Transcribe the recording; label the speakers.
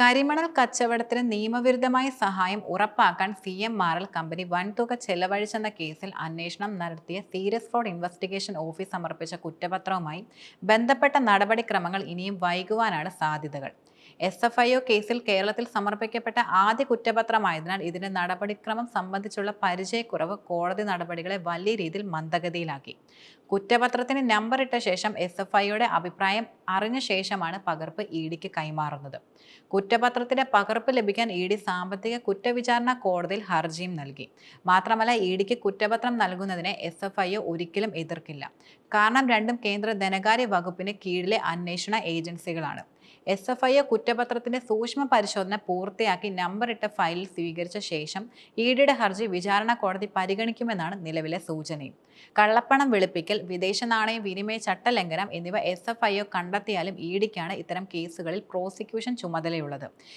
Speaker 1: കരിമണൽ കച്ചവടത്തിന് നിയമവിരുദ്ധമായ സഹായം ഉറപ്പാക്കാൻ C M R L company വൻതുക ചെലവഴിച്ചെന്ന കേസിൽ അന്വേഷണം നടത്തിയ സീരിയസ് ഫ്രോഡ് ഇൻവെസ്റ്റിഗേഷൻ ഓഫീസ് സമർപ്പിച്ച കുറ്റപത്രവുമായി ബന്ധപ്പെട്ട നടപടിക്രമങ്ങൾ ഇനിയും വൈകുവാനാണ് സാധ്യതകൾ. എസ് എഫ് ഐ ഒ കേസിൽ കേരളത്തിൽ സമർപ്പിക്കപ്പെട്ട ആദ്യ കുറ്റപത്രമായതിനാൽ ഇതിന്റെ നടപടിക്രമം സംബന്ധിച്ചുള്ള പരിചയക്കുറവ് കോടതി നടപടികളെ വലിയ രീതിയിൽ മന്ദഗതിയിലാക്കി. കുറ്റപത്രത്തിന് നമ്പർ ഇട്ട ശേഷം എസ് എഫ് ഐയുടെ അഭിപ്രായം അറിഞ്ഞ ശേഷമാണ് പകർപ്പ് ഇ ഡിക്ക് കൈമാറുന്നത്. കുറ്റപത്രത്തിന്റെ പകർപ്പ് ലഭിക്കാൻ ഇ ഡി സാമ്പത്തിക കുറ്റവിചാരണ കോടതിയിൽ ഹർജിയും നൽകി. മാത്രമല്ല ഇ ഡിക്ക് കുറ്റപത്രം നൽകുന്നതിനെ എസ് എഫ് ഐ ഒരിക്കലും എതിർക്കില്ല. കാരണം രണ്ടും കേന്ദ്ര ധനകാര്യ വകുപ്പിന് കീഴിലെ അന്വേഷണ ഏജൻസികളാണ്. എസ് എഫ് ഐ എ കുറ്റപത്രത്തിന്റെ സൂക്ഷ്മ പരിശോധന പൂർത്തിയാക്കി നമ്പർ ഇട്ട ഫയൽ സ്വീകരിച്ച ശേഷം ഇ ഡിയുടെ ഹർജി വിചാരണ കോടതി പരിഗണിക്കുമെന്നാണ് നിലവിലെ സൂചനയും. കള്ളപ്പണം വെളുപ്പിക്കൽ വിദേശ നാണയ വിനിമയ ചട്ടലംഘനം എന്നിവ എസ് എഫ് ഐ ഒ കണ്ടെത്തിയാലും ഇ ഡിക്കാണ് ഇത്തരം കേസുകളിൽ പ്രോസിക്യൂഷൻ ചുമതലയുള്ളത്.